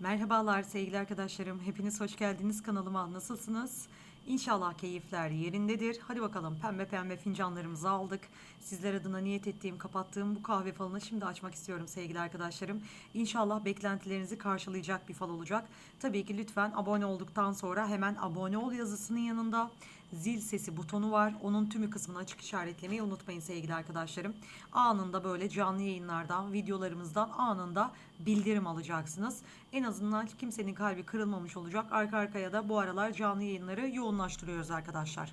Merhabalar sevgili arkadaşlarım. Hepiniz hoş geldiniz kanalıma. Nasılsınız? İnşallah keyifler yerindedir. Hadi bakalım pembe pembe fincanlarımızı aldık. Sizler adına niyet ettiğim, kapattığım bu kahve falını şimdi açmak istiyorum sevgili arkadaşlarım. İnşallah beklentilerinizi karşılayacak bir fal olacak. Tabii ki lütfen abone olduktan sonra hemen abone ol yazısının yanında zil sesi butonu var. Onun tümü kısmını açık işaretlemeyi unutmayın sevgili arkadaşlarım. Anında böyle canlı yayınlardan, videolarımızdan anında bildirim alacaksınız. En azından kimsenin kalbi kırılmamış olacak. Arka arkaya da bu aralar canlı yayınları yoğunlaştırıyoruz arkadaşlar.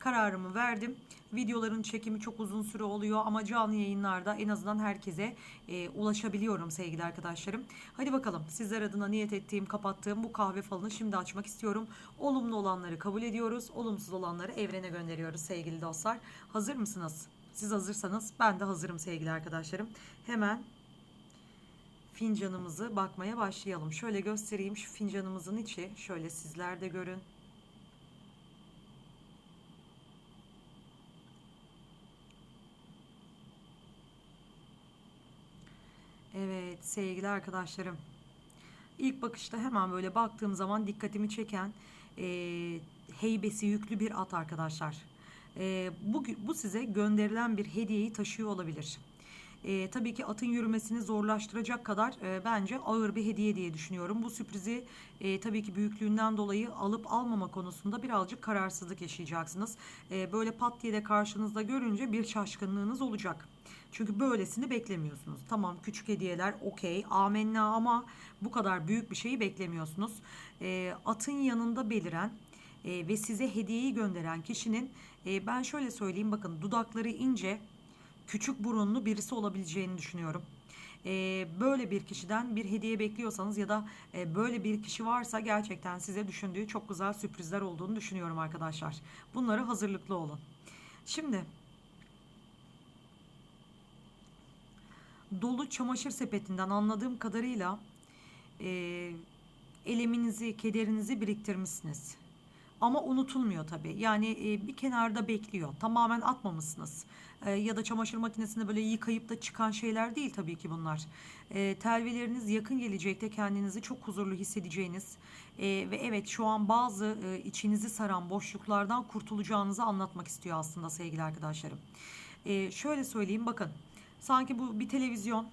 Kararımı verdim. Videoların çekimi çok uzun süre oluyor ama canlı yayınlarda en azından herkese e, ulaşabiliyorum sevgili arkadaşlarım. Hadi bakalım sizler adına niyet ettiğim, kapattığım bu kahve falını şimdi açmak istiyorum. Olumlu olanları kabul ediyoruz, olumsuz olanları evrene gönderiyoruz sevgili dostlar. Hazır mısınız? Siz hazırsanız ben de hazırım sevgili arkadaşlarım. Hemen fincanımızı bakmaya başlayalım. Şöyle göstereyim şu fincanımızın içi. Şöyle sizler de görün. Evet sevgili arkadaşlarım. İlk bakışta hemen böyle baktığım zaman dikkatimi çeken e, heybesi yüklü bir at arkadaşlar. E, bu, bu size gönderilen bir hediyeyi taşıyor olabilir. E, tabii ki atın yürümesini zorlaştıracak kadar e, bence ağır bir hediye diye düşünüyorum. Bu sürprizi e, tabii ki büyüklüğünden dolayı alıp almama konusunda birazcık kararsızlık yaşayacaksınız. E, böyle pat diye de karşınızda görünce bir şaşkınlığınız olacak. Çünkü böylesini beklemiyorsunuz. Tamam küçük hediyeler okey amenna ama bu kadar büyük bir şeyi beklemiyorsunuz. E, atın yanında beliren e, ve size hediyeyi gönderen kişinin e, ben şöyle söyleyeyim bakın dudakları ince küçük burunlu birisi olabileceğini düşünüyorum. Ee, böyle bir kişiden bir hediye bekliyorsanız ya da e, böyle bir kişi varsa gerçekten size düşündüğü çok güzel sürprizler olduğunu düşünüyorum arkadaşlar. Bunlara hazırlıklı olun. Şimdi dolu çamaşır sepetinden anladığım kadarıyla e, eleminizi, kederinizi biriktirmişsiniz. Ama unutulmuyor tabii. Yani e, bir kenarda bekliyor. Tamamen atmamışsınız. E, ya da çamaşır makinesinde böyle yıkayıp da çıkan şeyler değil tabii ki bunlar. E, telveleriniz yakın gelecekte kendinizi çok huzurlu hissedeceğiniz e, ve evet şu an bazı e, içinizi saran boşluklardan kurtulacağınızı anlatmak istiyor aslında sevgili arkadaşlarım. E, şöyle söyleyeyim bakın. Sanki bu bir televizyon.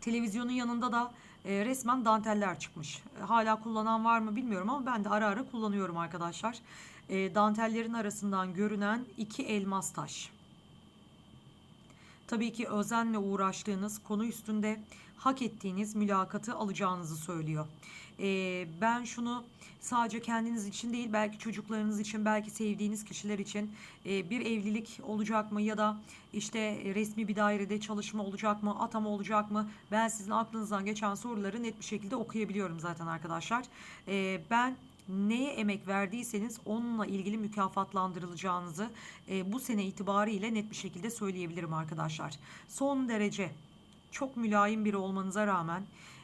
Televizyonun yanında da e, resmen danteller çıkmış. E, hala kullanan var mı bilmiyorum ama ben de ara ara kullanıyorum arkadaşlar. E, dantellerin arasından görünen iki elmas taş. Tabii ki özenle uğraştığınız konu üstünde hak ettiğiniz mülakatı alacağınızı söylüyor. Ee, ben şunu sadece kendiniz için değil belki çocuklarınız için belki sevdiğiniz kişiler için e, bir evlilik olacak mı ya da işte resmi bir dairede çalışma olacak mı atama olacak mı ben sizin aklınızdan geçen soruları net bir şekilde okuyabiliyorum zaten arkadaşlar. Ee, ben neye emek verdiyseniz onunla ilgili mükafatlandırılacağınızı e, bu sene itibariyle net bir şekilde söyleyebilirim arkadaşlar. Son derece çok mülayim biri olmanıza rağmen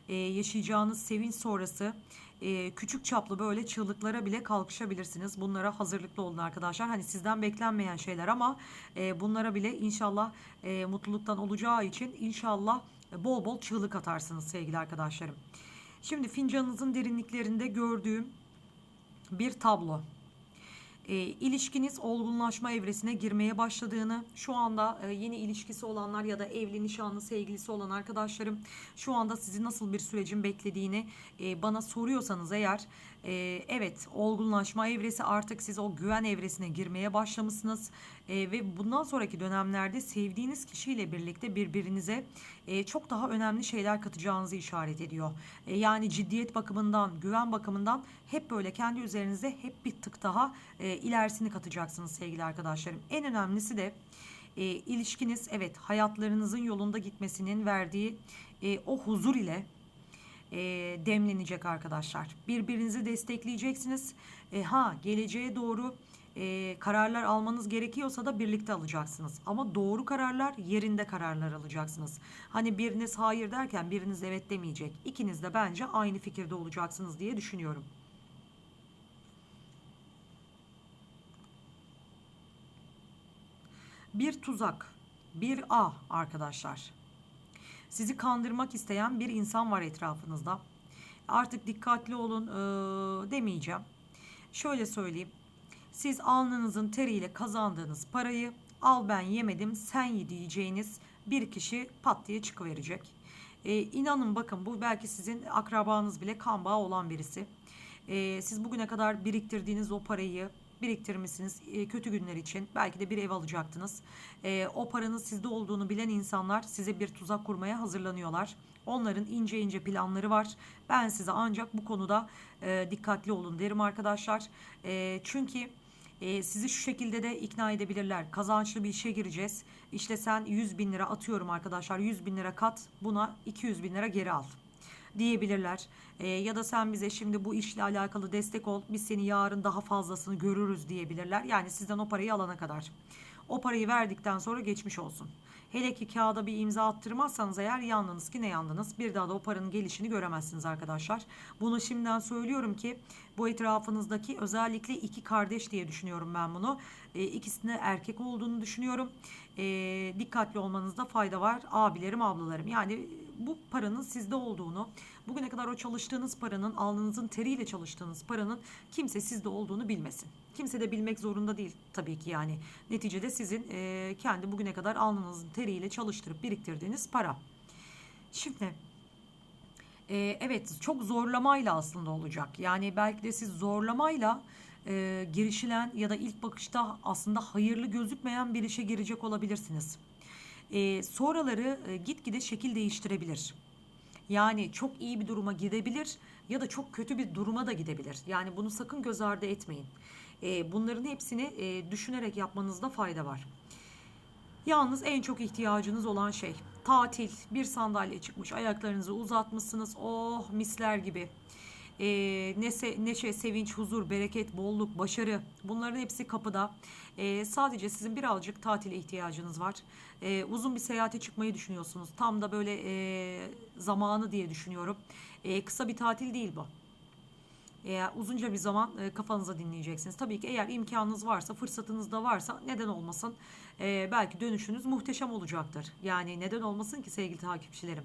e, yaşayacağınız sevinç sonrası e, küçük çaplı böyle çığlıklara bile kalkışabilirsiniz. Bunlara hazırlıklı olun arkadaşlar. Hani sizden beklenmeyen şeyler ama e, bunlara bile inşallah e, mutluluktan olacağı için inşallah bol bol çığlık atarsınız sevgili arkadaşlarım. Şimdi fincanınızın derinliklerinde gördüğüm bir tablo. E, ilişkiniz olgunlaşma evresine girmeye başladığını, şu anda e, yeni ilişkisi olanlar ya da evli, nişanlı, sevgilisi olan arkadaşlarım şu anda sizi nasıl bir sürecin beklediğini e, bana soruyorsanız eğer e, evet olgunlaşma evresi artık siz o güven evresine girmeye başlamışsınız e, ve bundan sonraki dönemlerde sevdiğiniz kişiyle birlikte birbirinize e, çok daha önemli şeyler katacağınızı işaret ediyor. E, yani ciddiyet bakımından, güven bakımından hep böyle kendi üzerinize hep bir tık daha e, ilerisini katacaksınız sevgili arkadaşlarım. En önemlisi de e, ilişkiniz evet hayatlarınızın yolunda gitmesinin verdiği e, o huzur ile e, demlenecek arkadaşlar. Birbirinizi destekleyeceksiniz. E, ha geleceğe doğru e, kararlar almanız gerekiyorsa da birlikte alacaksınız. Ama doğru kararlar yerinde kararlar alacaksınız. Hani biriniz hayır derken biriniz evet demeyecek. İkiniz de bence aynı fikirde olacaksınız diye düşünüyorum. Bir tuzak, bir ağ arkadaşlar. Sizi kandırmak isteyen bir insan var etrafınızda. Artık dikkatli olun ee, demeyeceğim. Şöyle söyleyeyim. Siz alnınızın teriyle kazandığınız parayı al ben yemedim sen ye diyeceğiniz bir kişi pat diye çıkıverecek. Ee, inanın bakın bu belki sizin akrabanız bile kan bağı olan birisi. Ee, siz bugüne kadar biriktirdiğiniz o parayı biriktirmişsiniz e, kötü günler için. Belki de bir ev alacaktınız. Ee, o paranın sizde olduğunu bilen insanlar size bir tuzak kurmaya hazırlanıyorlar. Onların ince ince planları var. Ben size ancak bu konuda e, dikkatli olun derim arkadaşlar. E, çünkü e, sizi şu şekilde de ikna edebilirler. Kazançlı bir işe gireceğiz. İşte sen 100 bin lira atıyorum arkadaşlar. 100 bin lira kat buna 200 bin lira geri al diyebilirler. E, ya da sen bize şimdi bu işle alakalı destek ol. Biz seni yarın daha fazlasını görürüz diyebilirler. Yani sizden o parayı alana kadar. O parayı verdikten sonra geçmiş olsun. Hele ki kağıda bir imza attırmazsanız eğer yandınız ki ne yandınız. Bir daha da o paranın gelişini göremezsiniz arkadaşlar. Bunu şimdiden söylüyorum ki bu etrafınızdaki özellikle iki kardeş diye düşünüyorum ben bunu. E, ikisinde erkek olduğunu düşünüyorum. E, dikkatli olmanızda fayda var. Abilerim, ablalarım. Yani bu paranın sizde olduğunu, bugüne kadar o çalıştığınız paranın, alnınızın teriyle çalıştığınız paranın kimse sizde olduğunu bilmesin. Kimse de bilmek zorunda değil tabii ki yani. Neticede sizin e, kendi bugüne kadar alnınızın teriyle çalıştırıp biriktirdiğiniz para. Şimdi e, evet çok zorlamayla aslında olacak. Yani belki de siz zorlamayla e, girişilen ya da ilk bakışta aslında hayırlı gözükmeyen bir işe girecek olabilirsiniz. E, sonraları e, gitgide şekil değiştirebilir. Yani çok iyi bir duruma gidebilir ya da çok kötü bir duruma da gidebilir. Yani bunu sakın göz ardı etmeyin. E, bunların hepsini e, düşünerek yapmanızda fayda var. Yalnız en çok ihtiyacınız olan şey tatil. Bir sandalye çıkmış, ayaklarınızı uzatmışsınız. Oh misler gibi. E, neşe, neşe, sevinç, huzur, bereket, bolluk, başarı bunların hepsi kapıda. E, sadece sizin birazcık tatile ihtiyacınız var. E, uzun bir seyahate çıkmayı düşünüyorsunuz. Tam da böyle e, zamanı diye düşünüyorum. E, kısa bir tatil değil bu. Eğer uzunca bir zaman e, kafanıza dinleyeceksiniz. Tabii ki eğer imkanınız varsa, fırsatınız da varsa neden olmasın? E, belki dönüşünüz muhteşem olacaktır. Yani neden olmasın ki sevgili takipçilerim.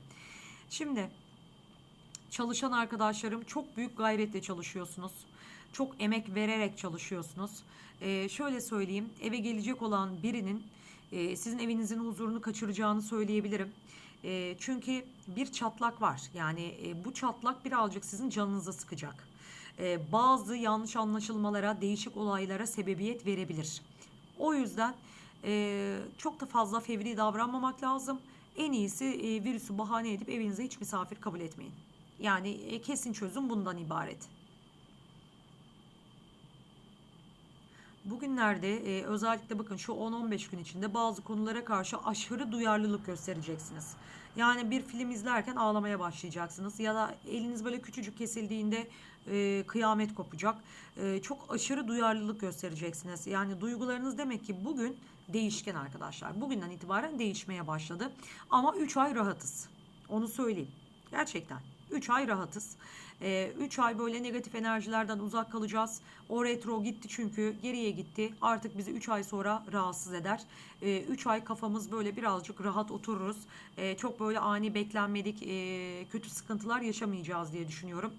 Şimdi çalışan arkadaşlarım çok büyük gayretle çalışıyorsunuz. Çok emek vererek çalışıyorsunuz. E, şöyle söyleyeyim, eve gelecek olan birinin e, sizin evinizin huzurunu kaçıracağını söyleyebilirim. E, çünkü bir çatlak var. Yani e, bu çatlak birazcık sizin canınıza sıkacak. E, bazı yanlış anlaşılmalara, değişik olaylara sebebiyet verebilir. O yüzden e, çok da fazla fevri davranmamak lazım. En iyisi e, virüsü bahane edip evinize hiç misafir kabul etmeyin. Yani e, kesin çözüm bundan ibaret. Bugünlerde e, özellikle bakın şu 10-15 gün içinde bazı konulara karşı aşırı duyarlılık göstereceksiniz. Yani bir film izlerken ağlamaya başlayacaksınız ya da eliniz böyle küçücük kesildiğinde e, kıyamet kopacak. E, çok aşırı duyarlılık göstereceksiniz. Yani duygularınız demek ki bugün değişken arkadaşlar. Bugünden itibaren değişmeye başladı. Ama 3 ay rahatız. Onu söyleyeyim. Gerçekten. 3 ay rahatız. 3 ay böyle negatif enerjilerden uzak kalacağız. O retro gitti çünkü geriye gitti. Artık bizi 3 ay sonra rahatsız eder. 3 ay kafamız böyle birazcık rahat otururuz. Çok böyle ani beklenmedik kötü sıkıntılar yaşamayacağız diye düşünüyorum.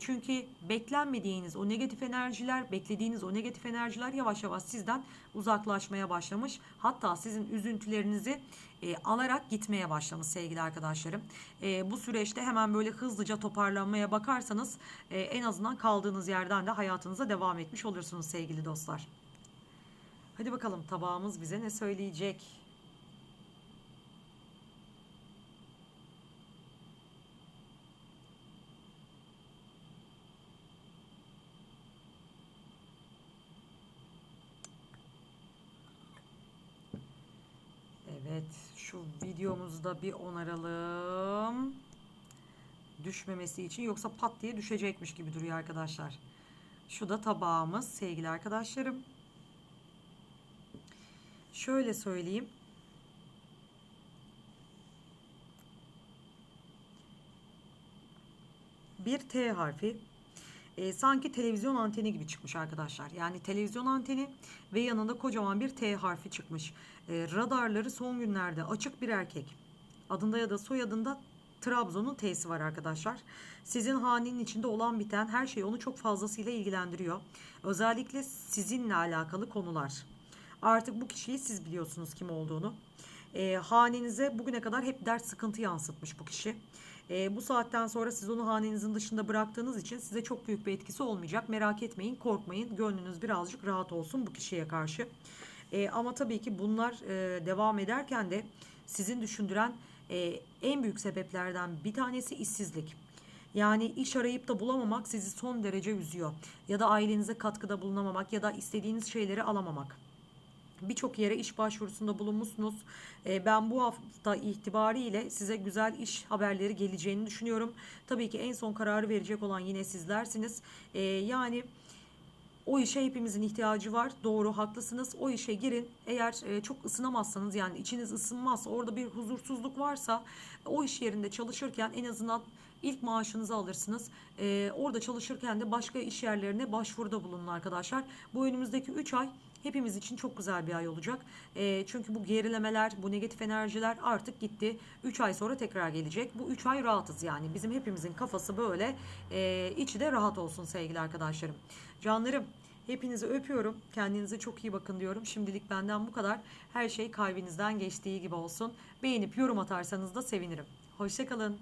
Çünkü beklenmediğiniz o negatif enerjiler, beklediğiniz o negatif enerjiler yavaş yavaş sizden uzaklaşmaya başlamış. Hatta sizin üzüntülerinizi e, alarak gitmeye başlamış sevgili arkadaşlarım. E, bu süreçte hemen böyle hızlıca toparlanmaya bakarsanız e, en azından kaldığınız yerden de hayatınıza devam etmiş olursunuz sevgili dostlar. Hadi bakalım tabağımız bize ne söyleyecek? Evet, şu videomuzda bir onaralım. Düşmemesi için yoksa pat diye düşecekmiş gibi duruyor arkadaşlar. Şu da tabağımız sevgili arkadaşlarım. Şöyle söyleyeyim. Bir T harfi e, sanki televizyon anteni gibi çıkmış arkadaşlar. Yani televizyon anteni ve yanında kocaman bir T harfi çıkmış. E, radarları son günlerde açık bir erkek. Adında ya da soyadında Trabzon'un T'si var arkadaşlar. Sizin hanenin içinde olan biten her şey onu çok fazlasıyla ilgilendiriyor. Özellikle sizinle alakalı konular. Artık bu kişiyi siz biliyorsunuz kim olduğunu. E, hanenize bugüne kadar hep dert sıkıntı yansıtmış bu kişi. E, bu saatten sonra siz onu hanenizin dışında bıraktığınız için size çok büyük bir etkisi olmayacak. Merak etmeyin, korkmayın. Gönlünüz birazcık rahat olsun bu kişiye karşı. E, ama tabii ki bunlar e, devam ederken de sizin düşündüren e, en büyük sebeplerden bir tanesi işsizlik. Yani iş arayıp da bulamamak sizi son derece üzüyor. Ya da ailenize katkıda bulunamamak ya da istediğiniz şeyleri alamamak. Birçok yere iş başvurusunda bulunmuşsunuz. Ee, ben bu hafta itibariyle size güzel iş haberleri geleceğini düşünüyorum. Tabii ki en son kararı verecek olan yine sizlersiniz. Ee, yani o işe hepimizin ihtiyacı var. Doğru, haklısınız. O işe girin. Eğer e, çok ısınamazsanız yani içiniz ısınmazsa, orada bir huzursuzluk varsa o iş yerinde çalışırken en azından ilk maaşınızı alırsınız. Ee, orada çalışırken de başka iş yerlerine başvuruda bulunun arkadaşlar. Bu önümüzdeki 3 ay hepimiz için çok güzel bir ay olacak. Ee, çünkü bu gerilemeler, bu negatif enerjiler artık gitti. 3 ay sonra tekrar gelecek. Bu 3 ay rahatız yani. Bizim hepimizin kafası böyle, e, içi de rahat olsun sevgili arkadaşlarım. Canlarım, hepinizi öpüyorum. Kendinize çok iyi bakın diyorum. Şimdilik benden bu kadar. Her şey kalbinizden geçtiği gibi olsun. Beğenip yorum atarsanız da sevinirim. Hoşçakalın.